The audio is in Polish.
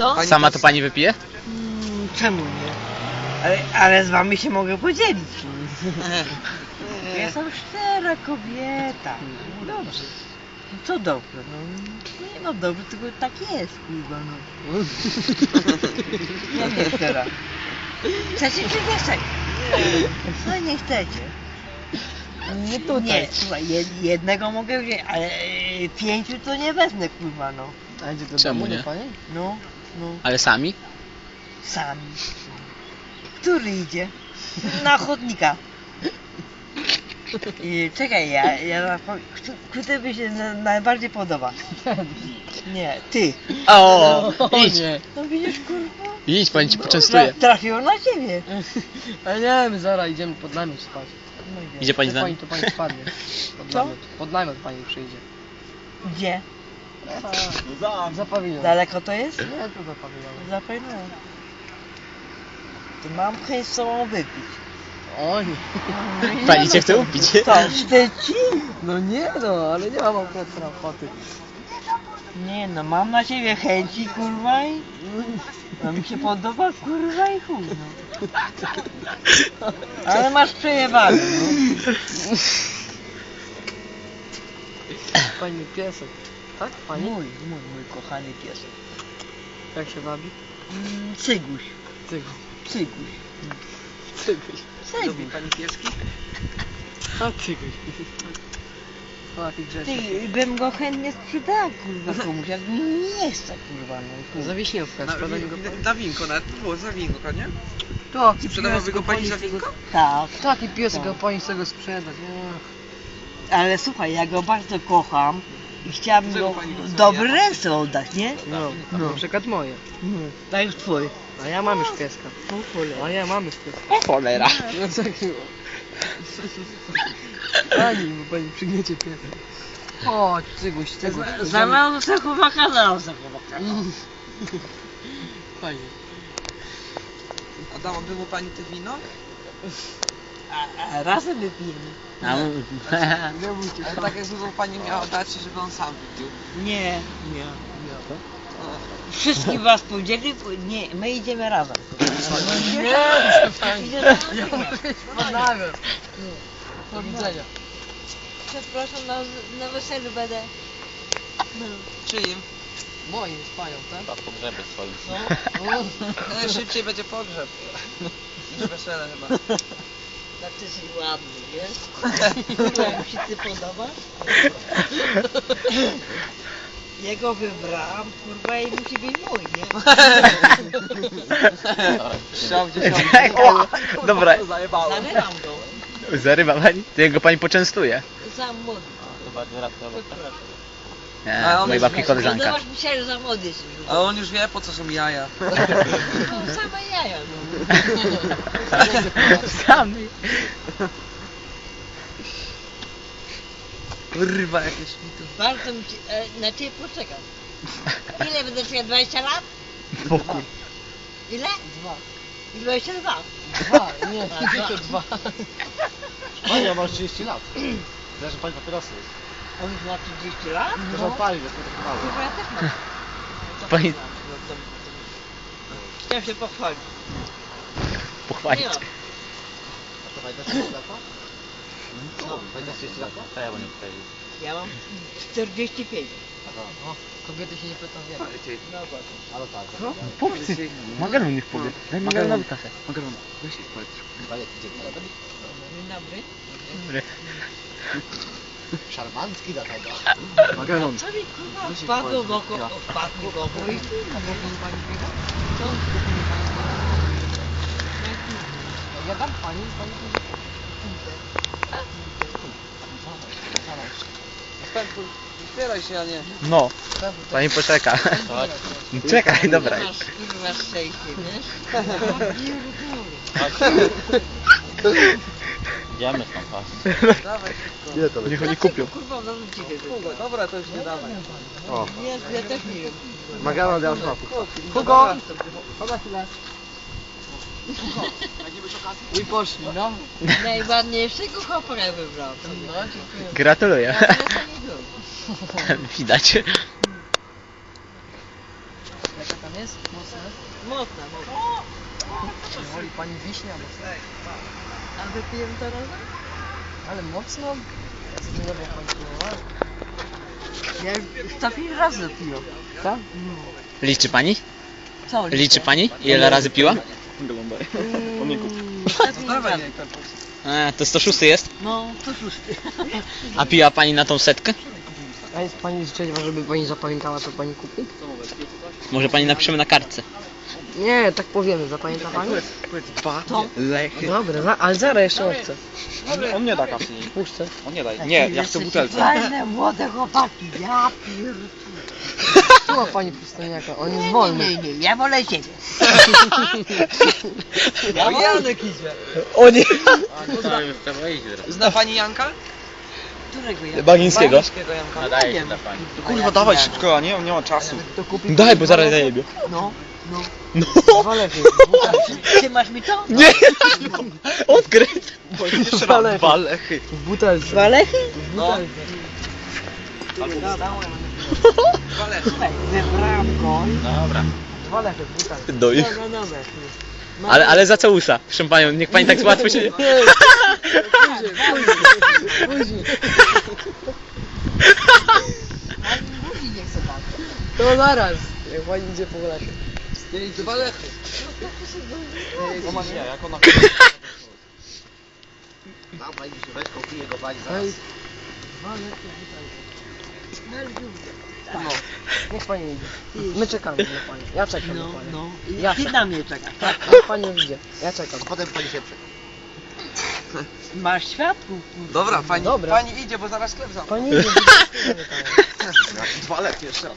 To? Pani Sama to pani wypije? Mm, czemu nie? Ale, ale z wami się mogę podzielić. Ja jestem szczera kobieta. No Dobrze. No Co dobrze, no. Nie no dobrze, tylko tak jest, kurwa, no. Ja nie szczera. Chcecie czy nie chcecie? No nie chcecie. Nie tutaj. Nie, słuchaj, jed- jednego mogę wziąć, ale e, pięciu to nie wezmę, kurwa, no. A gdzie to Czemu domu, nie? Pani? No, no. Ale sami? Sami. Który idzie? Na chodnika. I, czekaj, ja, ja który mi się na, najbardziej podoba? Nie, ty. O, idź, nie. No widzisz, kurwa? idź, pani ci poczęstuje. Tra- Trafiło na ciebie. Ale nie, my zaraz idziemy pod namiot spać. No i Idzie pani z nami? pani, to pani spadnie. Pod Co? namiot. Pod namiot pani przyjdzie. Gdzie? Za, za pawilon. Daleko to jest? Nie, to za pawilon. Zapewne. To mam chęć z sobą wypić. O nie. Pani cię chce upić? Co, Szczecin? No nie no, ale nie mam akurat ochoty. Nie no, mam na ciebie chęci, kurwa i... No mi się podoba, kurwa i chuj, no. Ale masz przejebane, no. Pani piesek. Tak? Pani? Mój, mój, mój kochany piesek. Jak się wabi? Mm, Cyguś, Cygu. cyguś, Cyguś. cyguś. pani pieski? A cyguś. O, jaki grzeczny. Ty, bym go chętnie sprzedała, kurwa, komuś, jak nie chce, kurwa, no. Za wieśniówkę, Na, sprzedaj go wi- pani. na winko, nawet to było za winko, nie? Taki Sprzedawałaby go pies, pani za z tego- winko? Tak, Taki piesek, Tak. a pani chce go sprzedać. Nie. ale słuchaj, ja go bardzo kocham i chciałabym go pani dobre ręce oddać, nie? No, No. na przykład moje. No, tak jak twój. A ja mam już pieska. O cholera. A ja mam już pieska. O cholera. No takiego. Pani, bo pani przygniecie piesa. Chodź, cyguś, cyguś. Znalazłem sobie chłopaka, znalazłem chłopaka. Fajnie. A dałaby mu pani te wino? Razem wypijemy. A, Nie bójcie Ale tak jakby mu pani miała dać, żeby on sam wypił. Nie, nie. No. Wszystkich was podzieli, nie, my idziemy razem. Nie, pani. Idziemy razem. Pod namiot. Do widzenia. Przepraszam, na, na weselu będę. No. Czyim? Moim z panią, tak? pogrzeby swoim. No. Najszybciej będzie pogrzeb. Niż wesele chyba. Tak ty jesteś ładny, wiesz? Jak ci ty podoba? Jego wybrałam, kurwa, i musi być mój, nie? Strzał gdzieś O, Dobra, Zarywam go. zarywa pani? To jego pani poczęstuje. Za młody. Nie, A on mojej jest- babki koleżanka. zobacz, myślałem, że za młody jesteś. A on już wie po co są jaja. No, same jaja, no. Samy. Kurwa, jakieś świtu. Bardzo mi się, e, na ciebie poczekam. Ile będę czekać? 20 lat? Pokój. Ile? Dwa. I 22. Dwa, nie, A, tylko dwa. dwa. Pania ma 30 lat. Zależy pani papierosy jest. On już ma 30 lat? Proszę odpalić, jest to mało. Kurwa, ja też mam. Pani Chciałem się pochwalić. Pochwalić. Nie mam. A to pani też 30 lata? No. Pani też 30 lata? Ja mam 45. O, kobiety się nie pytają wiele. No właśnie. Ale tak. No, powiedz. Magalon niech powie. Daj Magalonowi kasę. Magaron, weź ich powiedz. Panie, gdzie to? Dzień dobry. Dobry. Szarmancki do tego. Magaron. Co mi kurwa wpadło w oko, wpadło w oko i co? Ja dam pani, pani Zbieraj się, a nie. No, pani poczeka. Czekaj, dobra. Masz kurwa szczęście, wiesz? Idziemy stąd, pas. Ile to Niech oni kupią. Kurwa, no Hugo, dobra, to już nie dawaj. O, ja też nie wiem. Ja już mam. Hugo! I poszli, no. Najładniejszego chłopaka wybrał. No, dziękuję. Gratuluję. Ja nie było. Widać. Jaka tam jest? Mocne? Mocna, mocna. Czy woli pani wiśnia mocno? A wypijemy to razem? Ale mocno? Ja sobie dobra pani próbowała. Ja już ostatni raz dopiłem. Tak? Liczy pani? Co? Liczy pani? Ile razy piła? Dawaj, E, to 106 jest. No, to szósty. A piła pani na tą setkę? A jest pani życzeniowa, żeby pani zapamiętała co pani kupi? Może pani napiszemy na kartce. Nie, tak powiemy, zapamięta pani? To? Lechy. Dobra, za, ale zaraz jeszcze odce. On, on nie da kasy. W puszce. On nie daj. Nie, ja chcę butelkę. Fajne młode chłopaki, ja pier... Ma pani pustelniaka, on jest wolny. nie, nie, ja wolę ciebie. O, Janek idzie. O nie! Zna pani Janka? Którego ja? Bagińskiego. Bagińskiego Janka. Nie wiem. Kurwa, dawaj szybko, a nie, nie ma czasu. To kupi Daj, bo zaraz zajebie. No, no. dwa lechy. Ty masz mi to? Nie! Odkryć! Jeszcze raz, dwa lechy. W butelce. Dwa lechy? No. Dwa lechy. Słuchaj, go. Dobra. Dwa lechy w butelce. Doj. Dobra, dobra. Ale, ale za całusa, proszę panią, niech pani tak łatwo się... Nie, później. Ani mówi nie chce pan. To zaraz, jak pani idzie po lechy. Dwa lechy. No ma nie, jak ona... Ej, dwa lechy w butelce. No, niech pani idzie. My czekamy na pani. Ja czekam No, na pani. no. Ja Ty czekam. na mnie czekasz. Tak. Niech pani idzie. Ja czekam. Potem pani się prze... Masz światło. kurwa. Dobra, pani, Dobra. pani idzie, bo zaraz sklep zamknie. Pani idzie. Dwa lechy jeszcze.